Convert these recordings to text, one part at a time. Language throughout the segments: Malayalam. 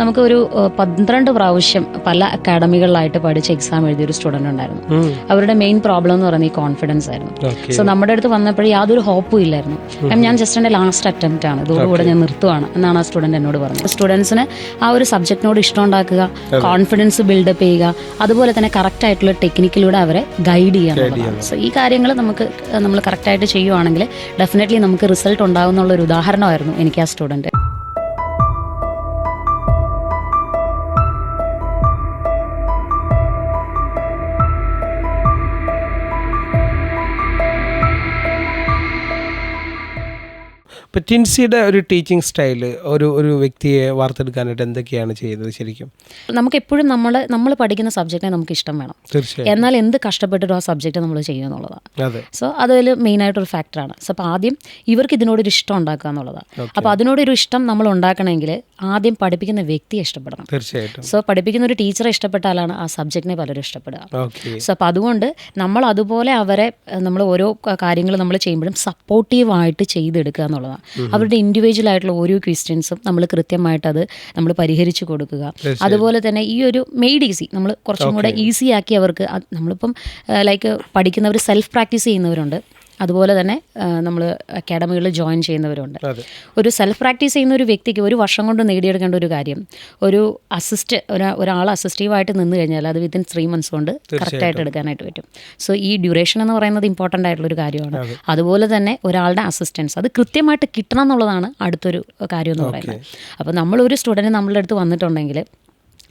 നമുക്ക് ഒരു പന്ത്രണ്ട് പ്രാവശ്യം പല അക്കാഡമികളിലായിട്ട് പഠിച്ച് എക്സാം എഴുതിയ ഒരു സ്റ്റുഡന്റ് ഉണ്ടായിരുന്നു അവരുടെ മെയിൻ പ്രോബ്ലം എന്ന് പറയുന്നത് ഈ കോൺഫിഡൻസ് ആയിരുന്നു. സോ നമ്മുടെ അടുത്ത് വന്നപ്പോൾ യാതൊരു ഹോപ്പും ഇല്ലായിരുന്നു. കാരണം ഞാൻ ജസ്റ്റ് എന്റെ ലാസ്റ്റ് അറ്റംപ്റ്റ് ആണ്. ഇതോടുകൂടെ ഞാൻ നിർത്തുവാണ്. എന്നാണ് ആ സ്റ്റുഡന്റ് എന്നോട് പറഞ്ഞത്. സ്റ്റുഡൻസിന് ആ ഒരു സബ്ജക്റ്റിനോട് ഇഷ്ടം ഉണ്ടാക്കുക കോൺഫിഡൻസ് ബിൽഡപ്പ് ചെയ്യുക അതുപോലെ തന്നെ കറക്റ്റ് ആയിട്ടുള്ള ടെക്നിക്കിലൂടെ അവരെ ഗൈഡ് ചെയ്യാന്നുള്ളതാണ് സോ ഈ കാര്യങ്ങൾ നമുക്ക് നമ്മൾ കറക്റ്റായിട്ട് ചെയ്യുവാണെങ്കിൽ ഡെഫിനറ്റ്ലി നമുക്ക് റിസൾട്ട് ഉണ്ടാകും എന്നുള്ള ഒരു ഉദാഹരണമായിരുന്നു എനിക്ക് ആ സ്റ്റുഡന്റ് ഇപ്പം ടിൻസിയുടെ ഒരു ടീച്ചിങ് സ്റ്റൈൽ ഒരു ഒരു വ്യക്തിയെ വാർത്തെടുക്കാനായിട്ട് എന്തൊക്കെയാണ് ചെയ്യുന്നത് ശരിക്കും? നമുക്ക് എപ്പോഴും നമ്മൾ നമ്മൾ പഠിക്കുന്ന സബ്ജക്റ്റിനെ നമുക്ക് ഇഷ്ടം വേണം. തീർച്ചയായും എന്നാൽ എന്ത് കഷ്ടപ്പെട്ടിട്ടും ആ സബ്ജക്റ്റ് നമ്മൾ ചെയ്യുക എന്നുള്ളതാണ് അതെ. സോ അതിൽ മെയിനായിട്ടൊരു ഫാക്ടറാണ്. സോ അപ്പോൾ ആദ്യം ഇവർക്ക് ഇതിനോടൊരു ഇഷ്ടം ഉണ്ടാക്കുക എന്നുള്ളതാണ്. അപ്പോൾ അതിനോടൊരു ഇഷ്ടം നമ്മൾ ഉണ്ടാക്കണമെങ്കിൽ ആദ്യം പഠിപ്പിക്കുന്ന വ്യക്തിയെ ഇഷ്ടപ്പെടണം. തീർച്ചയായിട്ടും. സോ പഠിപ്പിക്കുന്ന ഒരു ടീച്ചറെ ഇഷ്ടപ്പെട്ടാലാണ് ആ സബ്ജക്റ്റിനെ പലരും ഇഷ്ടപ്പെടുക. സോ അപ്പോൾ അതുകൊണ്ട് നമ്മൾ അതുപോലെ അവരെ നമ്മൾ ഓരോ കാര്യങ്ങൾ നമ്മൾ ചെയ്യുമ്പോഴും സപ്പോർട്ടീവായിട്ട് ചെയ്തെടുക്കുക എന്നുള്ളതാണ്. അവരുടെ ഇൻഡിവിജ്വൽ ആയിട്ടുള്ള ഓരോ ക്വസ്റ്റ്യൻസും നമ്മൾ കൃത്യമായിട്ട് അത് നമ്മൾ പരിഹരിച്ചു കൊടുക്കുക. അതുപോലെ തന്നെ ഈ ഒരു മെയ്ഡ് ഈസി നമ്മൾ കുറച്ചും കൂടെ ഈസി ആക്കി അവർക്ക് നമ്മളിപ്പം ലൈക്ക് പഠിക്കുന്നവർ സെൽഫ് പ്രാക്ടീസ് ചെയ്യുന്നവരുണ്ട്. അതുപോലെ തന്നെ നമ്മൾ അക്കാഡമികളിൽ ജോയിൻ ചെയ്യുന്നവരുണ്ട്. ഒരു സെൽഫ് പ്രാക്ടീസ് ചെയ്യുന്ന ഒരു വ്യക്തിക്ക് ഒരു വർഷം കൊണ്ട് നേടിയെടുക്കേണ്ട ഒരു കാര്യം ഒരു അസിസ്റ്റ് ഒരാൾ അസിസ്റ്റീവായിട്ട് നിന്ന് കഴിഞ്ഞാൽ അത് വിത്തിൻ ത്രീ മന്ത്സ് കൊണ്ട് കറക്റ്റായിട്ട് എടുക്കാനായിട്ട് പറ്റും. സോ ഈ ഡ്യൂറേഷൻ എന്ന് പറയുന്നത് ഇമ്പോർട്ടന്റ് ആയിട്ടുള്ള ഒരു കാര്യമാണ് അതുപോലെ തന്നെ ഒരാളുടെ അസിസ്റ്റൻസ് അത് കൃത്യമായിട്ട് കിട്ടണം എന്നുള്ളതാണ് അടുത്തൊരു കാര്യം എന്ന് പറയുന്നത്. അപ്പോൾ നമ്മളൊരു സ്റ്റുഡന്റ് നമ്മളുടെ അടുത്ത് വന്നിട്ടുണ്ടെങ്കിൽ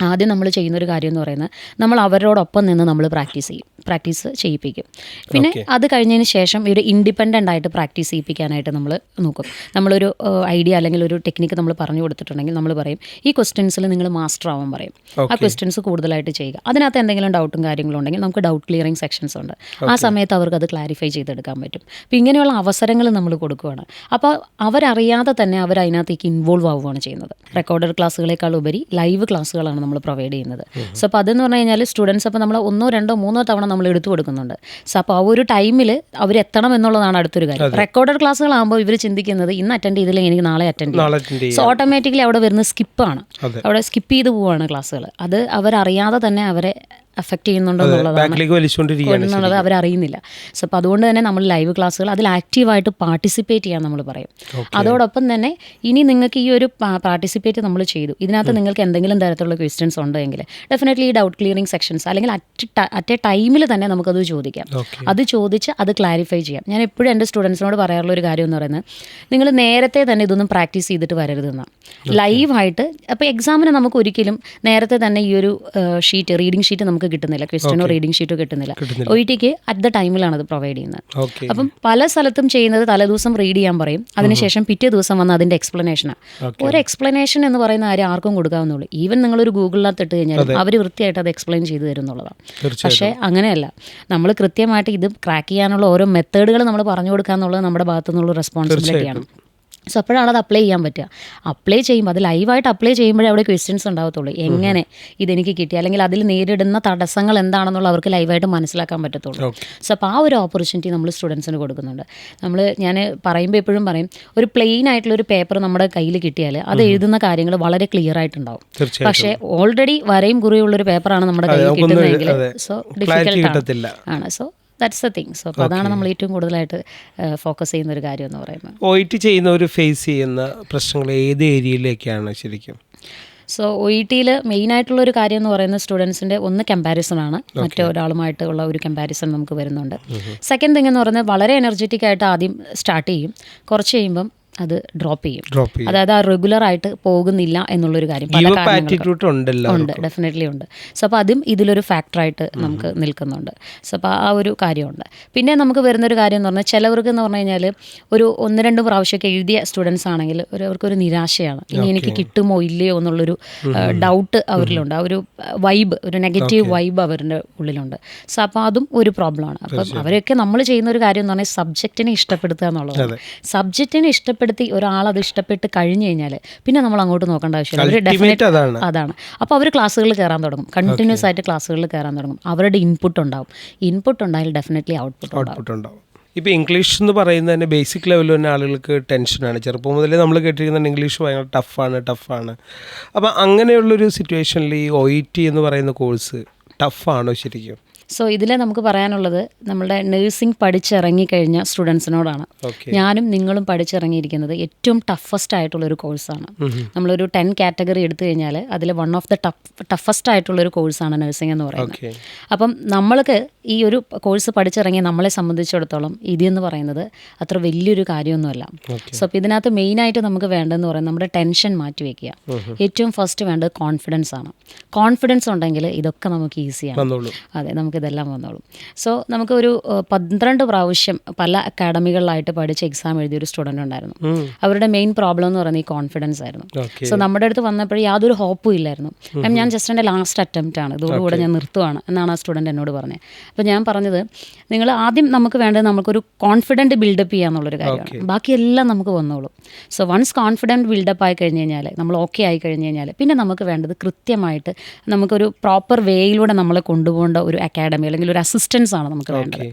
ആദ്യം നമ്മൾ ചെയ്യുന്ന ഒരു കാര്യം എന്ന് പറയുന്നത് നമ്മൾ അവരോടൊപ്പം നിന്ന് നമ്മൾ പ്രാക്ടീസ് ചെയ്യും. പ്രാക്ടീസ് ചെയ്യിപ്പിക്കും. പിന്നെ അത് കഴിഞ്ഞതിന് ശേഷം ഇവർ ഇൻഡിപെൻഡന്റ് ആയിട്ട് പ്രാക്ടീസ് ചെയ്യിപ്പിക്കാനായിട്ട് നമ്മൾ നോക്കും. നമ്മളൊരു ഐഡിയ അല്ലെങ്കിൽ ഒരു ടെക്നിക്ക് നമ്മൾ പറഞ്ഞു കൊടുത്തിട്ടുണ്ടെങ്കിൽ നമ്മൾ പറയും. ഈ ക്വസ്റ്റ്യൻസിൽ നിങ്ങൾ മാസ്റ്റർ ആവാൻ പറയും. ആ ക്വസ്റ്റ്യൻസ് കൂടുതലായിട്ട് ചെയ്യുക. അതിനകത്ത് എന്തെങ്കിലും ഡൗട്ടും കാര്യങ്ങളും ഉണ്ടെങ്കിൽ നമുക്ക് ഡൗട്ട് ക്ലിയറിംഗ് സെക്ഷൻസ് ഉണ്ട്. ആ സമയത്ത് അവർക്ക് അത് ക്ലാരിഫൈ ചെയ്തെടുക്കാൻ പറ്റും. അപ്പോൾ ഇങ്ങനെയുള്ള അവസരങ്ങൾ നമ്മൾ കൊടുക്കുകയാണ് അപ്പോൾ അവരറിയാതെ തന്നെ അവർ അതിനകത്തേക്ക് ഇൻവോൾവ് ആവുകയാണ് ചെയ്യുന്നത്. റെക്കോർഡഡ് ക്ലാസ്സുകളേക്കാൾ ഉപരി ലൈവ് ക്ലാസ്സുകളാണ് നമ്മൾ പ്രൊവൈഡ് ചെയ്യുന്നത്. സോ അപ്പോൾ അതെന്ന് പറഞ്ഞു കഴിഞ്ഞാൽ സ്റ്റുഡൻസ് അപ്പോൾ നമ്മൾ ഒന്നോ രണ്ടോ മൂന്നോ തവണ നമ്മൾ എടുത്തു കൊടുക്കുന്നുണ്ട്. സോ അപ്പോൾ ആ ഒരു ടൈമിൽ അവർ എത്തണം എന്നുള്ളതാണ് അടുത്തൊരു കാര്യം. റെക്കോർഡഡ് ക്ലാസ്സുകളാകുമ്പോൾ ഇവർ ചിന്തിക്കുന്നത് ഇന്ന് അറ്റൻഡ് ചെയ്തില്ലെങ്കിൽ എനിക്ക് നാളെ അറ്റൻഡ് ചെയ്യും. സോ ഓട്ടോമാറ്റിക്കലി അവിടെ വരുന്ന സ്കിപ്പാണ്. അവിടെ സ്കിപ്പ് ചെയ്ത് പോവുകയാണ് ക്ലാസ്സുകൾ അത് അവരറിയാതെ തന്നെ അവരെ അഫക്റ്റ് ചെയ്യുന്നുണ്ടോ എന്നുള്ളതാണ്. അവരറിയുന്നില്ല. സോ അപ്പോൾ അതുകൊണ്ട് തന്നെ നമ്മൾ ലൈവ് ക്ലാസ്സുകൾ അതിൽ ആക്റ്റീവായിട്ട് പാർട്ടിസിപ്പേറ്റ് ചെയ്യാൻ നമ്മൾ പറയും. അതോടൊപ്പം തന്നെ ഇനി നിങ്ങൾക്ക് ഈ ഒരു പാർട്ടിസിപ്പേറ്റ് നമ്മൾ ചെയ്തു. ഇതിനകത്ത് നിങ്ങൾക്ക് എന്തെങ്കിലും തരത്തിലുള്ള ക്വസ്റ്റ്യൻസ് ഉണ്ടെങ്കിൽ ഡെഫിനറ്റ്ലി ഈ ഡൗട്ട് ക്ലിയറിംഗ് സെക്ഷൻസ് അല്ലെങ്കിൽ അറ്റ് അറ്റ് എ ടൈമിൽ തന്നെ നമുക്കത് ചോദിക്കാം. അത് ചോദിച്ച് അത് ക്ലാരിഫൈ ചെയ്യാം. ഞാൻ എപ്പോഴും എന്റെ സ്റ്റുഡൻസിനോട് പറയാറുള്ള ഒരു കാര്യം എന്ന് പറയുന്നത് നിങ്ങൾ നേരത്തെ തന്നെ ഇതൊന്നും പ്രാക്ടീസ് ചെയ്തിട്ട് വരരുതെന്നാണ് ലൈവായിട്ട് അപ്പോൾ എക്സാമിന് നമുക്ക് ഒരിക്കലും നേരത്തെ തന്നെ ഈ ഒരു ഷീറ്റ് റീഡിംഗ് ഷീറ്റ് നമുക്ക് കിട്ടുന്നില്ല. ക്വസ്റ്റ്യനോ റീഡിംഗ് ഷീറ്റോ കിട്ടുന്നില്ല. ഒ ഇ ടിക്ക് അറ്റ് ദ ടൈമിലാണ് അത് പ്രൊവൈഡ് ചെയ്യുന്നത്. അപ്പം പല സ്ഥലത്തും ചെയ്യുന്നത് തലേദിവസം റീഡ് ചെയ്യാൻ പറയും. അതിനുശേഷം പിറ്റേ ദിവസം വന്ന് അതിന്റെ എക്സ്പ്ലനേഷനാണ് ഒരു എക്സ്പ്ലനേഷൻ എന്ന് പറയുന്ന ആരും ആർക്കും കൊടുക്കാവുന്നുള്ളൂ ഈവൻ നിങ്ങളൊരു ഗൂഗിളിനകത്ത് ഇട്ട് കഴിഞ്ഞാൽ അവർ വൃത്തിയായിട്ട് അത് എക്സ്പ്ലെയിൻ ചെയ്തു തരുന്നുള്ളതാണ്. പക്ഷേ അങ്ങനെയല്ല. നമ്മൾ കൃത്യമായിട്ട് ഇത് ക്രാക്ക് ചെയ്യാനുള്ള ഓരോ മെത്തേഡുകൾ നമ്മൾ പറഞ്ഞു കൊടുക്കുക എന്നുള്ളത് നമ്മുടെ ഭാഗത്തു നിന്നുള്ള റെസ്പോൺസിബിലിറ്റിയാണ് സോ അപ്പോഴാണ് അത് അപ്ലൈ ചെയ്യാൻ പറ്റുക. അപ്ലൈ ചെയ്യുമ്പോൾ അത് ലൈവായിട്ട് അപ്ലൈ ചെയ്യുമ്പോഴേ അവിടെ ക്വസ്റ്റ്യൻസ് ഉണ്ടാവത്തുള്ളൂ. എങ്ങനെ ഇതെനിക്ക് കിട്ടി? അല്ലെങ്കിൽ അതിൽ നേരിടുന്ന തടസ്സങ്ങൾ എന്താണെന്നുള്ള അവർക്ക് ലൈവായിട്ട് മനസ്സിലാക്കാൻ പറ്റത്തുള്ളൂ. സോ അപ്പോൾ ആ ഒരു ഓപ്പർച്യൂണിറ്റി നമ്മൾ സ്റ്റുഡൻസിന് കൊടുക്കുന്നുണ്ട്. നമ്മൾ ഞാൻ പറയുമ്പോൾ എപ്പോഴും പറയും ഒരു പ്ലെയിൻ ആയിട്ടുള്ള ഒരു പേപ്പർ നമ്മുടെ കയ്യിൽ കിട്ടിയാൽ അത് എഴുതുന്ന കാര്യങ്ങൾ വളരെ ക്ലിയർ ആയിട്ടുണ്ടാവും. പക്ഷേ ഓൾറെഡി വരയും കുറയുള്ളൊരു പേപ്പറാണ് നമ്മുടെ കയ്യിൽ കിട്ടുന്നതെങ്കിൽ സോ ഡിഫിക്കൽട്ടാണ് ആണ്. So that's a thing so അപ്പോൾ അതാണ് നമ്മൾ ഏറ്റവും കൂടുതലായിട്ട് ഫോക്കസ് ചെയ്യുന്ന ഒരു കാര്യം എന്ന് പറയുന്നത്. ഒ ടി ഒരു ഫേസ് ചെയ്യുന്ന പ്രശ്നങ്ങൾ ഏത് ഏരിയയിലേക്കാണ് ശരിക്കും? സോ ഒ ഇ ടിയിൽ ഒരു കാര്യം എന്ന് പറയുന്നത് സ്റ്റുഡൻസിന്റെ ഒന്ന് കമ്പാരിസൺ ആണ്. മറ്റൊരാളുമായിട്ട് ഉള്ള ഒരു കമ്പാരിസൺ നമുക്ക് വരുന്നുണ്ട്. സെക്കൻഡ് തിങ് എന്ന് പറയുന്നത് വളരെ എനർജറ്റിക് ആയിട്ട് ആദ്യം സ്റ്റാർട്ട് ചെയ്യും. കുറച്ച് കഴിയുമ്പം അത് ഡ്രോപ്പ് ചെയ്യും. അതായത് ആ റെഗുലർ ആയിട്ട് പോകുന്നില്ല എന്നുള്ളൊരു കാര്യം ഉണ്ട് ഡെഫിനറ്റ്ലി ഉണ്ട് സോ അപ്പോൾ അതും ഇതിലൊരു ഫാക്ടറായിട്ട് നമുക്ക് നിൽക്കുന്നുണ്ട്. സോ അപ്പോൾ ആ ഒരു കാര്യമുണ്ട്. പിന്നെ നമുക്ക് വരുന്നൊരു കാര്യം എന്ന് പറഞ്ഞാൽ ചിലവർക്ക് എന്ന് പറഞ്ഞു കഴിഞ്ഞാൽ ഒരു ഒന്ന് രണ്ട് പ്രാവശ്യമൊക്കെ എഴുതിയ സ്റ്റുഡൻസ് ആണെങ്കിൽ ഒരു അവർക്കൊരു നിരാശയാണ്. ഇനി എനിക്ക് കിട്ടുമോ ഇല്ലയോ എന്നുള്ളൊരു ഡൗട്ട് അവരിലുണ്ട്. ആ ഒരു വൈബ് ഒരു നെഗറ്റീവ് വൈബ് അവരുടെ ഉള്ളിലുണ്ട്. സോ അപ്പോൾ അതും ഒരു പ്രോബ്ലമാണ് അപ്പം അവരൊക്കെ നമ്മൾ ചെയ്യുന്ന ഒരു കാര്യം എന്ന് പറഞ്ഞാൽ സബ്ജക്റ്റിനെ ഇഷ്ടപ്പെടുത്തുക എന്നുള്ളതാണ്. സബ്ജക്റ്റിനെ ഇഷ്ടപ്പെടുത്തി ഒരാൾ അത് ഇഷ്ടപ്പെട്ട് കഴിഞ്ഞു കഴിഞ്ഞാൽ പിന്നെ നമ്മൾ അങ്ങോട്ട് നോക്കേണ്ട ആവശ്യമില്ല. അവർ ഡെഫിനറ്റ് അതാണ്. അപ്പോൾ അവർ ക്ലാസ്സുകളിൽ കയറാൻ തുടങ്ങും. കണ്ടിന്യൂസ് ആയിട്ട് ക്ലാസ്സുകളിൽ കയറാൻ തുടങ്ങും. അവരുടെ ഇൻപുട്ട് ഉണ്ടാവും. ഇൻപുട്ട് ഉണ്ടായാൽ ഡെഫിനറ്റ്ലി ഔട്ട്പുട്ട് ഉണ്ടാവും. ഔട്ട്പുട്ട് ഉണ്ടാവും. ഇപ്പോൾ ഇംഗ്ലീഷ് എന്ന് പറയുന്നത് തന്നെ ബേസിക് ലെവലിൽ തന്നെ ആളുകൾക്ക് ടെൻഷനാണ് ചെറുപ്പം മുതലേ നമ്മൾ കേട്ടിരിക്കുന്ന ഇംഗ്ലീഷ് ഭയങ്കര ടഫാണ് ടഫാണ് അപ്പോൾ അങ്ങനെയുള്ളൊരു സിറ്റുവേഷനിൽ ഈ ഒ ഇ ടി എന്ന് പറയുന്ന കോഴ്സ് ടഫാണോ ശരിക്കും? സോ ഇതിൽ നമുക്ക് പറയാനുള്ളത് നമ്മുടെ നഴ്സിംഗ് പഠിച്ചിറങ്ങിക്കഴിഞ്ഞ സ്റ്റുഡൻസിനോടാണ് ഞാനും നിങ്ങളും പഠിച്ചിറങ്ങിയിരിക്കുന്നത് ഏറ്റവും ടഫസ്റ്റ് ആയിട്ടുള്ള ഒരു കോഴ്സാണ് നമ്മളൊരു ടെൻ കാറ്റഗറി എടുത്തു കഴിഞ്ഞാൽ അതിൽ one of the tough toughest ആയിട്ടുള്ള ഒരു കോഴ്സാണ് നഴ്സിംഗ് എന്ന് പറയുന്നത്. അപ്പം നമ്മൾക്ക് ഈ ഒരു കോഴ്സ് പഠിച്ചിറങ്ങിയ നമ്മളെ സംബന്ധിച്ചിടത്തോളം ഇതെന്ന് പറയുന്നത് അത്ര വലിയൊരു കാര്യമൊന്നുമല്ല. സോ അപ്പോൾ ഇതിനകത്ത് മെയിനായിട്ട് നമുക്ക് വേണ്ടതെന്ന് പറയുന്നത് നമ്മുടെ ടെൻഷൻ മാറ്റി വയ്ക്കുക ഏറ്റവും ഫസ്റ്റ് വേണ്ടത് കോൺഫിഡൻസ് ആണ്. കോൺഫിഡൻസ് ഉണ്ടെങ്കിൽ ഇതൊക്കെ നമുക്ക് ഈസിയാണ് വന്നോളൂ. അതെ നമുക്കിതെല്ലാം വന്നോളും. സോ നമുക്കൊരു പന്ത്രണ്ട് പ്രാവശ്യം പല അക്കാഡമികളിലായിട്ട് പഠിച്ച് എക്സാം എഴുതിയ ഒരു സ്റ്റുഡന്റ് ഉണ്ടായിരുന്നു. അവരുടെ മെയിൻ പ്രോബ്ലം എന്ന് പറയുന്നത് ഈ കോൺഫിഡൻസ് ആയിരുന്നു. സോ നമ്മുടെ അടുത്ത് വന്നപ്പോൾ യാതൊരു ഹോപ്പും ഇല്ലായിരുന്നു. മാം ഞാൻ ജസ്റ്റ് എന്റെ ലാസ്റ്റ് അറ്റംപ്റ്റ് ആണ്. ഇതോടുകൂടെ ഞാൻ നിർത്തുവാണ് എന്നാണ് ആ സ്റ്റുഡന്റ് എന്നോട് പറഞ്ഞത്. അപ്പോൾ ഞാൻ പറഞ്ഞത് നിങ്ങൾ ആദ്യം നമുക്ക് വേണ്ടത് നമുക്കൊരു കോൺഫിഡന്റ് ബിൽഡപ്പ് ചെയ്യുക എന്നുള്ളൊരു കാര്യമാണ്. ബാക്കിയെല്ലാം നമുക്ക് വന്നോളും. സോ വൺസ് കോൺഫിഡന്റ് ബിൽഡപ്പ് ആയി കഴിഞ്ഞ് കഴിഞ്ഞാൽ നമ്മൾ ഓക്കെ ആയി കഴിഞ്ഞ് കഴിഞ്ഞാൽ പിന്നെ നമുക്ക് വേണ്ടത് കൃത്യമായിട്ട് നമുക്കൊരു പ്രോപ്പർ വേയിലൂടെ നമ്മളെ കൊണ്ടുപോകേണ്ട ഒരു അക്കാഡമി അല്ലെങ്കിൽ ഒരു അസിസ്റ്റൻസ് ആണ് നമുക്ക് വേണ്ടത്.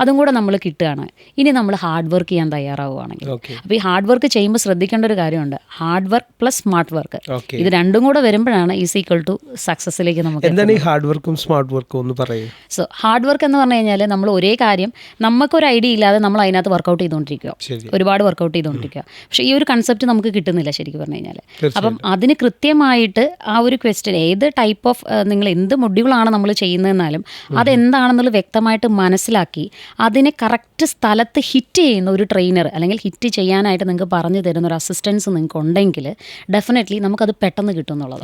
അതും കൂടെ നമ്മൾ കിട്ടുകയാണ്. ഇനി നമ്മൾ ഹാർഡ് വർക്ക് ചെയ്യാൻ തയ്യാറാവുകയാണെങ്കിൽ. അപ്പോൾ ഈ ഹാർഡ് വർക്ക് ചെയ്യുമ്പോൾ ശ്രദ്ധിക്കേണ്ട ഒരു കാര്യമുണ്ട്. Hard work plus smart work ഇത് രണ്ടും കൂടെ വരുമ്പോഴാണ് ഈസ് ഈക്വൽ ടു സക്സസിലേക്ക് നമുക്ക് എന്താണ് ഈ ഹാർഡ് വർക്കും സ്മാർട്ട് വർക്കും ഒന്ന് പറയും. സോ ഹാർഡ് വർക്ക് എന്ന് പറഞ്ഞു കഴിഞ്ഞാൽ നമ്മൾ ഒരേ കാര്യം നമുക്കൊരു ഐഡിയ ഇല്ലാതെ നമ്മൾ അതിനകത്ത് വർക്കൗട്ട് ചെയ്തുകൊണ്ടിരിക്കുക. ഒരുപാട് വർക്കൗട്ട് ചെയ്തുകൊണ്ടിരിക്കുക. പക്ഷേ ഈ ഒരു കൺസെപ്റ്റ് നമുക്ക് കിട്ടുന്നില്ല ശരിക്കും പറഞ്ഞു കഴിഞ്ഞാൽ. അപ്പം അതിന് കൃത്യമായിട്ട് ആ ഒരു ക്വസ്റ്റ്യൻ ഏത് ടൈപ്പ് ഓഫ് നിങ്ങൾ എന്ത് മൊഡ്യൂളാണ് നമ്മൾ ചെയ്യുന്നതെന്നാലും അതെന്താണെന്നുള്ളത് വ്യക്തമായിട്ട് മനസ്സിലാക്കി അതിനെ കറക്റ്റ് സ്ഥലത്ത് ഹിറ്റ് ചെയ്യുന്ന ഒരു ട്രെയിനർ അല്ലെങ്കിൽ ഹിറ്റ് ചെയ്യാനായിട്ട് നിങ്ങൾക്ക് പറഞ്ഞു തരുന്ന ഒരു അസിസ്റ്റൻസ് നിങ്ങൾക്ക് ഉണ്ടെങ്കിൽ ഡെഫിനറ്റ്ലി നമുക്കത് പെട്ടെന്ന് കിട്ടും എന്നുള്ളത്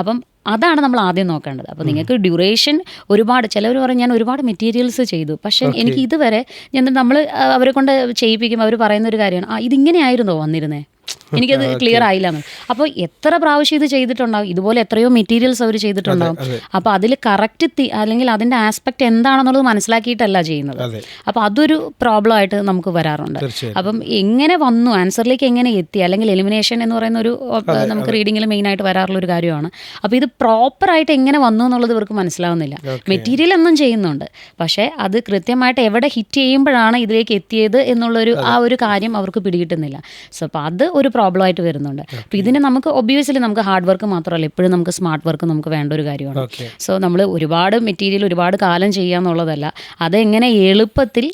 അപ്പം അതാണ് നമ്മൾ ആദ്യം നോക്കേണ്ടത്. അപ്പോൾ നിങ്ങൾക്ക് ഡ്യൂറേഷൻ ഒരുപാട് ചിലവർ പറയും ഞാൻ ഒരുപാട് മെറ്റീരിയൽസ് ചെയ്തു. പക്ഷേ എനിക്ക് ഇതുവരെ ഞാൻ നമ്മൾ അവരെ കൊണ്ട് ചെയ്യിപ്പിക്കുമ്പോൾ അവർ പറയുന്ന ഒരു കാര്യമാണ്. ആ ഇതിങ്ങനെയായിരുന്നോ വന്നിരുന്നേ? എനിക്കത് ക്ലിയർ ആയില്ല എന്ന് അപ്പോൾ എത്ര പ്രാവശ്യം ഇത് ചെയ്തിട്ടുണ്ടാവും? ഇതുപോലെ എത്രയോ മെറ്റീരിയൽസ് അവർ ചെയ്തിട്ടുണ്ടാവും. അപ്പോൾ അതിൽ കറക്റ്റ് അല്ലെങ്കിൽ അതിന്റെ ആസ്പെക്ട് എന്താണെന്നുള്ളത് മനസ്സിലാക്കിയിട്ടല്ല ചെയ്യുന്നത്. അപ്പോൾ അതൊരു പ്രോബ്ലം ആയിട്ട് നമുക്ക് വരാറുണ്ട്. അപ്പം എങ്ങനെ വന്നു ആൻസറിലേക്ക് എങ്ങനെ എത്തി അല്ലെങ്കിൽ എലിമിനേഷൻ എന്ന് പറയുന്ന ഒരു നമുക്ക് റീഡിങ്ങിൽ മെയിനായിട്ട് വരാറുള്ള ഒരു കാര്യമാണ്. അപ്പോൾ ഇത് പ്രോപ്പറായിട്ട് എങ്ങനെ വന്നു എന്നുള്ളത് ഇവർക്ക് മനസ്സിലാവുന്നില്ല. മെറ്റീരിയൽ ഒന്നും ചെയ്യുന്നുണ്ട്. പക്ഷേ അത് കൃത്യമായിട്ട് എവിടെ ഹിറ്റ് ചെയ്യുമ്പോഴാണ് ഇതിലേക്ക് എത്തിയത് എന്നുള്ളൊരു ആ ഒരു കാര്യം അവർക്ക് പിടികിട്ടുന്നില്ല. സോ അപ്പോൾ അത് ഒരു പ്രോബ്ലം ആയിട്ട് വരുന്നുണ്ട്. അപ്പൊ ഇതിന് നമുക്ക് ഒബ്വിയസ്ലി നമുക്ക് ഹാർഡ് വർക്ക് മാത്രമല്ല എപ്പോഴും നമുക്ക് സ്മാർട്ട് വർക്ക് നമുക്ക് വേണ്ട ഒരു കാര്യമാണ്. സോ നമ്മൾ ഒരുപാട് മെറ്റീരിയൽ ഒരുപാട് കാലം ചെയ്യുക എന്നുള്ളതല്ല അതെങ്ങനെ എളുപ്പത്തിൽ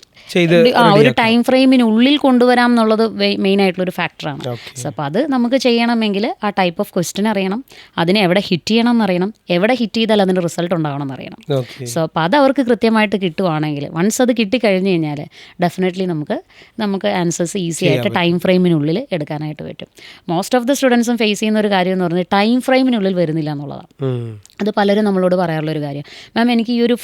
ആ ഒരു ടൈം ഫ്രെയിമിനുള്ളിൽ കൊണ്ടുവരാം എന്നുള്ളത് മെയിൻ ആയിട്ടുള്ള ഒരു ഫാക്ടറാണ് സോ അപ്പോൾ അത് നമുക്ക് ചെയ്യണമെങ്കിൽ ആ ടൈപ്പ് ഓഫ് ക്വസ്റ്റ്യൻ അറിയണം അതിനെ എവിടെ ഹിറ്റ് ചെയ്യണം എന്നറിയണം എവിടെ ഹിറ്റ് ചെയ്താൽ അതിന്റെ റിസൾട്ട് ഉണ്ടാവണം എന്നറിയണം. സോ അപ്പോൾ അത് അവർക്ക് കൃത്യമായിട്ട് കിട്ടുവാണെങ്കിൽ വൺസ് അത് കിട്ടിക്കഴിഞ്ഞ് കഴിഞ്ഞാൽ ഡെഫിനറ്റ്ലി നമുക്ക് നമുക്ക് ആൻസേഴ്സ് ഈസി ആയിട്ട് ടൈം ഫ്രെയിമിനുള്ളിൽ എടുക്കാനായിട്ട് പറ്റും. മോസ്റ്റ് ഓഫ് ദ സ്റ്റുഡൻസും ഫേസ് ചെയ്യുന്ന ഒരു കാര്യം എന്ന് പറഞ്ഞാൽ ടൈം ഫ്രെയിമിനുള്ളിൽ വരുന്നില്ല എന്നുള്ളതാണ്. അത് പലരും നമ്മളോട് പറയാറുള്ള ഒരു കാര്യം. മാം എനിക്ക് ഈ ഒരു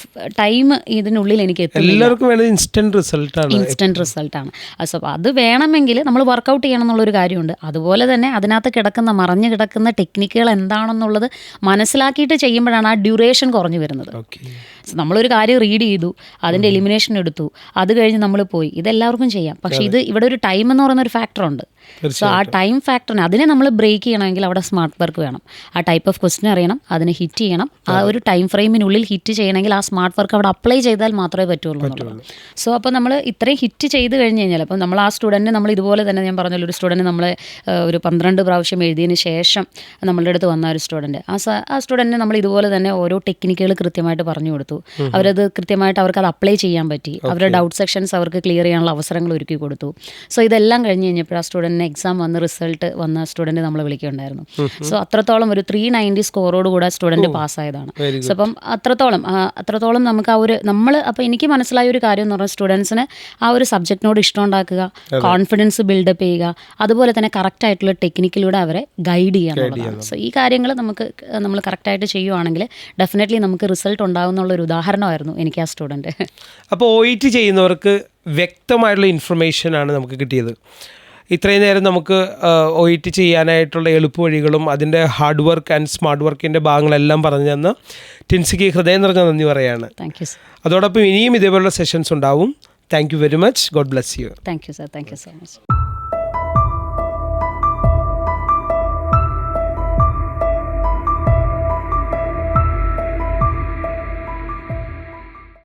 ടൈം ഇതിനുള്ളിൽ എനിക്ക് എല്ലാവർക്കും ഇൻസ്റ്റന്റ് റിസൾട്ടാണ് ഇൻസ്റ്റന്റ് റിസൾട്ടാണ് സോ അത് വേണമെങ്കിൽ നമ്മൾ വർക്കൗട്ട് ചെയ്യണം എന്നുള്ളൊരു കാര്യമുണ്ട്. അതുപോലെ തന്നെ അതിനകത്ത് കിടക്കുന്ന മറഞ്ഞു കിടക്കുന്ന ടെക്നിക്കുകൾ എന്താണെന്നുള്ളത് മനസ്സിലാക്കിയിട്ട് ചെയ്യുമ്പോഴാണ് ആ ഡ്യൂറേഷൻ കുറഞ്ഞു വരുന്നത്. നമ്മളൊരു കാര്യം റീഡ് ചെയ്തു അതിന്റെ എലിമിനേഷൻ എടുത്തു അത് കഴിഞ്ഞ് നമ്മൾ പോയി. ഇതെല്ലാവർക്കും ചെയ്യാം. പക്ഷേ ഇത് ഇവിടെ ഒരു ടൈം എന്ന് പറയുന്ന ഒരു ഫാക്ടർ ഉണ്ട്. സോ ആ ടൈം ഫാക്ടറിനെ അതിനെ നമ്മൾ ബ്രേക്ക് ചെയ്യണമെങ്കിൽ അവിടെ സ്മാർട്ട് വർക്ക് വേണം. ആ ടൈപ്പ് ഓഫ് ക്വസ്റ്റ്യൻ അറിയണം അതിന് ഹിറ്റ് ചെയ്യണം. ആ ഒരു ടൈം ഫ്രെയിമിനുള്ളിൽ ഹിറ്റ് ചെയ്യണമെങ്കിൽ ആ സ്മാർട്ട് വർക്ക് അവിടെ അപ്ലൈ ചെയ്താൽ മാത്രമേ പറ്റുള്ളൂ എന്നുള്ളത്. സോ അപ്പോൾ നമ്മൾ ഇത്രയും ഹിറ്റ് ചെയ്ത് കഴിഞ്ഞ് കഴിഞ്ഞാൽ അപ്പം നമ്മൾ ആ സ്റ്റുഡന്റ് നമ്മൾ ഇതുപോലെ തന്നെ ഞാൻ പറഞ്ഞല്ലോ ഒരു സ്റ്റുഡന്റ് നമ്മൾ ഒരു പന്ത്രണ്ട് പ്രാവശ്യം എഴുതിയതിന് ശേഷം നമ്മളുടെ അടുത്ത് വന്ന ഒരു സ്റ്റുഡന്റ് ആ ആ സ്റ്റുഡന്റിന് നമ്മൾ ഇതുപോലെ തന്നെ ഓരോ ടെക്നിക്കുകൾ കൃത്യമായിട്ട് പറഞ്ഞു കൊടുത്തു. അവരത് കൃത്യമായിട്ട് അവർക്ക് അത് അപ്ലൈ ചെയ്യാൻ പറ്റി. അവരുടെ ഡൗട്ട് സെക്ഷൻസ് അവർക്ക് ക്ലിയർ ചെയ്യാനുള്ള അവസരങ്ങൾ ഒരുക്കി കൊടുത്തു. സോ ഇതെല്ലാം കഴിഞ്ഞ് കഴിഞ്ഞപ്പോൾ ആ സ്റ്റുഡന്റിന് എക്സാം വന്ന റിസൾട്ട് വന്ന സ്റ്റുഡന്റ് നമ്മളെ വിളിക്കുകയുണ്ടായിരുന്നു സോ അത്രത്തോളം ഒരു ത്രീ നയന്റി സ്കോറോട് കൂടെ സ്റ്റുഡന്റ് പാസ്സായതാണ്. സോ അപ്പം അത്രത്തോളം അത്രത്തോളം നമുക്ക് ആ ഒരു നമ്മൾ അപ്പോൾ എനിക്ക് മനസ്സിലായ ഒരു കാര്യം എന്ന് പറഞ്ഞാൽ സ്റ്റുഡൻസിന് ആ ഒരു സബ്ജക്റ്റിനോട് ഇഷ്ടം ഉണ്ടാക്കുക കോൺഫിഡൻസ് ബിൽഡപ്പ് ചെയ്യുക അതുപോലെ തന്നെ കറക്റ്റ് ആയിട്ടുള്ള ടെക്നിക്കിലൂടെ അവരെ ഗൈഡ് ചെയ്യുക എന്നുള്ളതാണ്. സോ ഈ കാര്യങ്ങൾ നമുക്ക് നമ്മൾ കറക്റ്റായിട്ട് ചെയ്യുവാണെങ്കിൽ ഡെഫിനറ്റ്ലി നമുക്ക് റിസൾട്ട് ഉണ്ടാകും എന്നുള്ള ഒരു ഉദാഹരണമായിരുന്നു എനിക്ക് ആ സ്റ്റുഡന്റ് അപ്പോൾ ഒ ഇ ടി ചെയ്യുന്നവർക്ക് വ്യക്തമായിട്ടുള്ള ഇൻഫർമേഷനാണ് നമുക്ക് കിട്ടിയത്. ഇത്രയും നേരം നമുക്ക് ഒ ഇ ടി ചെയ്യാനായിട്ടുള്ള എളുപ്പവഴികളും അതിന്റെ ഹാർഡ് വർക്ക് ആൻഡ് സ്മാർട്ട് വർക്കിന്റെ ഭാഗങ്ങളെല്ലാം പറഞ്ഞു തന്ന് ടിൻസിക്ക് ഹൃദയം നിറഞ്ഞ നന്ദി പറയാണ്. താങ്ക് യു സർ അതോടൊപ്പം ഇനിയും ഇതേപോലുള്ള സെഷൻസ് ഉണ്ടാവും. Thank you very much God bless you thank you sir thank you so much